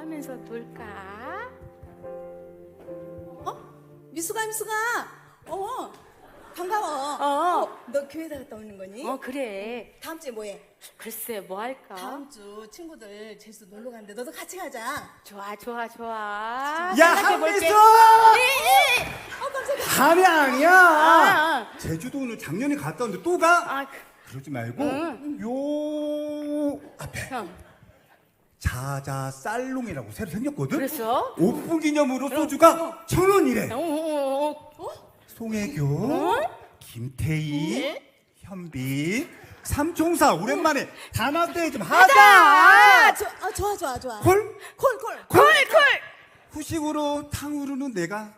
하면서 놀까? 미수가 미수가 어 반가워 어. 너 교회다 갔다 오는 거니? 어 그래. 다음 주에 뭐해? 글쎄 뭐 할까? 다음 주 친구들 제주도 놀러 가는데 너도 같이 가자 좋아 좋아 좋아. 야 생각해볼게. 한미수! 어 깜짝이야 아니 아니야. 아, 제주도는 작년에 갔다 왔는데 또 가? 아, 그- 그러지 말고 요 앞에 형. 자자 쌀롱이라고 새로 생겼거든. 그래서? 오픈 기념으로 소주가 천 원이래. 어, 어, 어, 어. 송혜교, 김태희, 네? 현빈, 삼총사 오랜만에 단합대회 좀 하자. 아, 저, 아 좋아 좋아 좋아 콜? 콜 콜 콜 콜. 후식으로 탕후루는 내가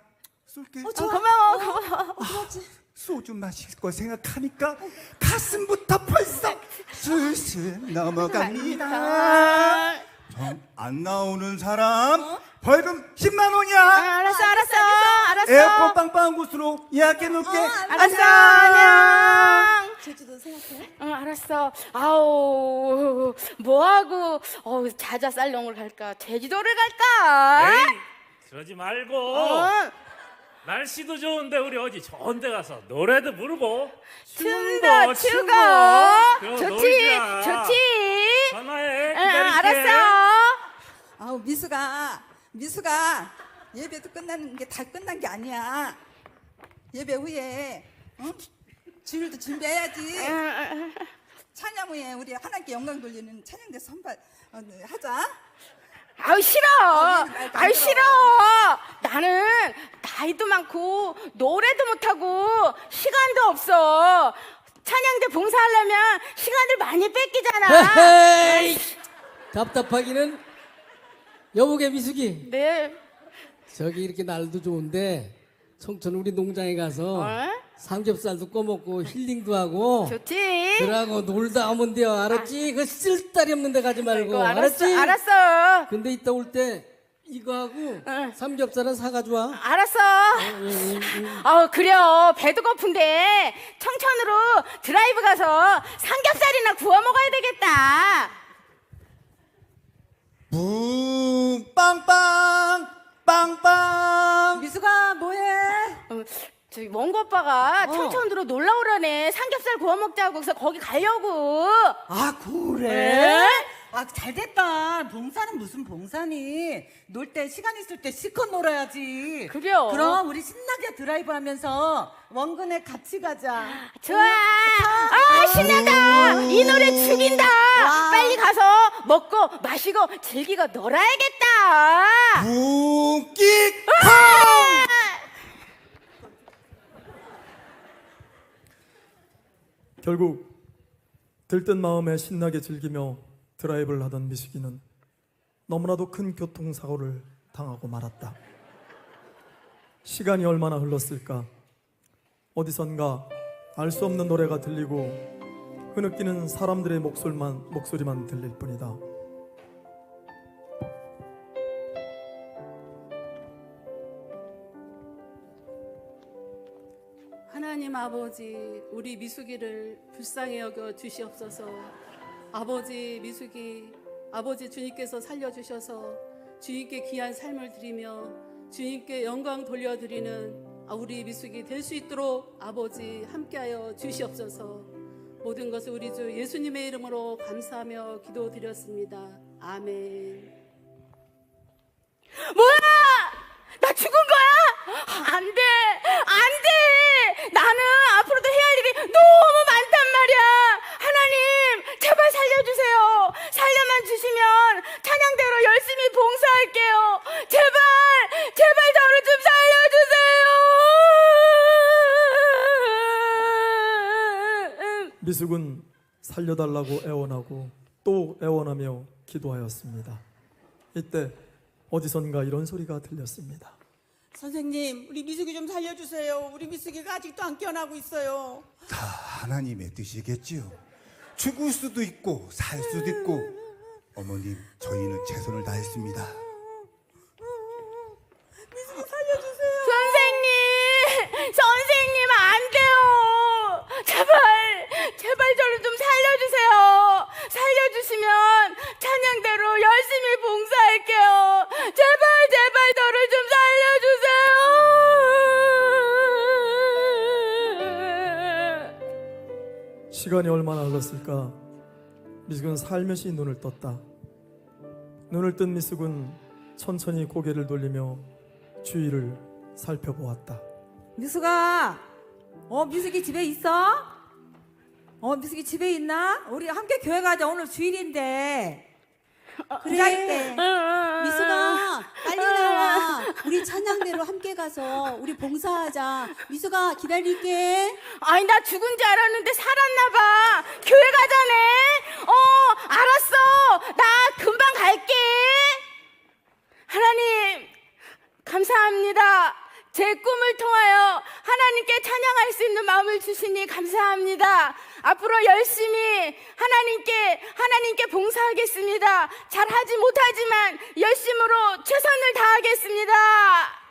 쏠게. 어, 좋아. 고마워 고마워. 그렇지 소주 마실 거 생각하니까 가슴부터 벌써 술술 넘어갑니다. 정안 나오는 사람 벌금 10만 아, 원이야. 알았어 알았어 알았어. 에어컨 빵빵한 곳으로 예약해 놓을게. 어, 알았어 안녕. 제주도 생각해 응 알았어. 아우 뭐하고 어 자자 살롱을 갈까? 제주도를 갈까? 에이, 그러지 말고 어? 날씨도 좋은데 우리 어디 좋은 데 가서 노래도 부르고 춤도 추고 그럼 좋지 놀자. 좋지. 전화해 응, 기다릴게 알았어. 아우 미수가 미수가 예배도 끝나는 게 다 끝난 게 아니야 예배 후에 응? 주일도 준비해야지 찬양 후에 우리 하나님께 영광 돌리는 찬양대 선발 어, 네, 하자 아우 싫어. 어, 미안해, 말도 안 아우. 싫어. 나는 나이도 많고 노래도 못하고 시간도 없어. 찬양대 봉사하려면 시간을 많이 뺏기잖아. 헤이 답답하기는 여보게 미숙이 네. 저기 이렇게 날도 좋은데 청천 우리 농장에 가서 어? 삼겹살도 꺼먹고 힐링도 하고 좋지. 그러고 놀다 오면 돼요 알았지? 그 쓸데리 없는 데 가지 말고 알았어. 알았지? 알았어. 근데 이따 올 때 이거 하고 응. 삼겹살은 사가지고 와 알았어. 아 그래요. 배도 고픈데 청천으로 드라이브 가서 삼겹살이나 구워 먹어야 되겠다. 붕 빵빵 빵빵. 미수가 뭐해 어, 저기 원고 오빠가 어. 청천으로 놀러 오라네. 삼겹살 구워 먹자고 그래서 거기 가려고. 아 그래? 네? 아 잘 됐다. 봉사는 무슨 봉사니? 놀 때 시간 있을 때 실컷 놀아야지. 그래요. 그럼 우리 신나게 드라이브 하면서 원근에 같이 가자. 좋아. 아 신나다. 이 노래 죽인다. 빨리 가서 먹고 마시고 즐기고 놀아야겠다. 붕กิ๊ 결국 들뜬 마음에 신나게 즐기며 드라이브를 하던 미숙이는 너무나도 큰 교통사고를 당하고 말았다. 시간이 얼마나 흘렀을까? 어디선가 알 수 없는 노래가 들리고 흐느끼는 사람들의 목소리만, 목소리만 들릴 뿐이다. 하나님 아버지 우리 미숙이를 불쌍히 여겨 주시옵소서 아버지 미숙이 아버지 주님께서 살려주셔서 주님께 귀한 삶을 드리며 주님께 영광 돌려드리는 아, 우리 미숙이 될 수 있도록 아버지 함께하여 주시옵소서 모든 것을 우리 주 예수님의 이름으로 감사하며 기도드렸습니다 아멘 뭐야? 나 죽은 거야? 안 돼. 안 돼. 나는 앞으로도 해야 할 일이 너무 많단 말이야. 하나님, 제발 살려주세요. 살려만 주시면 찬양대로 열심히 봉사할게요. 제발, 제발 저를 좀 살려주세요. 미숙은 살려달라고 애원하고 또 애원하며 기도하였습니다. 이때 어디선가 이런 소리가 들렸습니다. 선생님, 우리 미숙이 좀 살려주세요. 우리 미숙이가 아직도 안 깨어나고 있어요. 다 하나님의 뜻이겠지요. 죽을 수도 있고 살 수도 있고 어머님 저희는 최선을 다했습니다. 시간이 얼마나 흘렀을까? 미숙은 살며시 눈을 떴다. 눈을 뜬 미숙은 천천히 고개를 돌리며 주위를 살펴보았다. 미숙아, 어 미숙이 집에 있어? 어 미숙이 집에 있나? 우리 함께 교회 가자. 오늘 주일인데. 그래. 미수가 빨리 나와. 우리 찬양대로 함께 가서 우리 봉사하자. 미수가 기다릴게. 아니 나 죽은 줄 알았는데 살았나 봐. 교회 가자네. 어, 알았어. 나 금방 갈게. 하나님, 감사합니다. 제 꿈을 통하여 하나님께 찬양할 수 있는 마음을 주시니 감사합니다. 앞으로 열심히 하나님께 하나님께 봉사하겠습니다. 잘하지 못하지만 열심으로 최선을 다하겠습니다.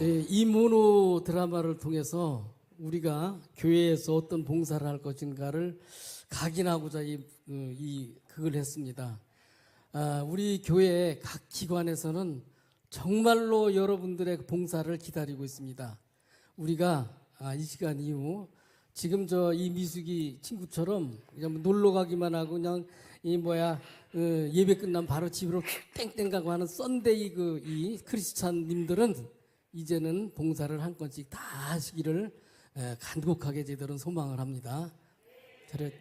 이 모노 드라마를 통해서 우리가 교회에서 어떤 봉사를 할 것인가를 각인하고자 이, 어, 이 극을 했습니다. 아, 우리 교회 각 기관에서는 정말로 여러분들의 봉사를 기다리고 있습니다. 우리가 아, 이 시간 이후 지금 저 이 미숙이 친구처럼 그냥 뭐 놀러 가기만 하고 그냥 이 뭐야 어, 예배 끝나면 바로 집으로 땡땡 가고 하는 썬데이 그 이 크리스찬님들은 이제는 봉사를 한 건씩 다 하시기를 에, 간곡하게 저희들은 소망을 합니다. 차렷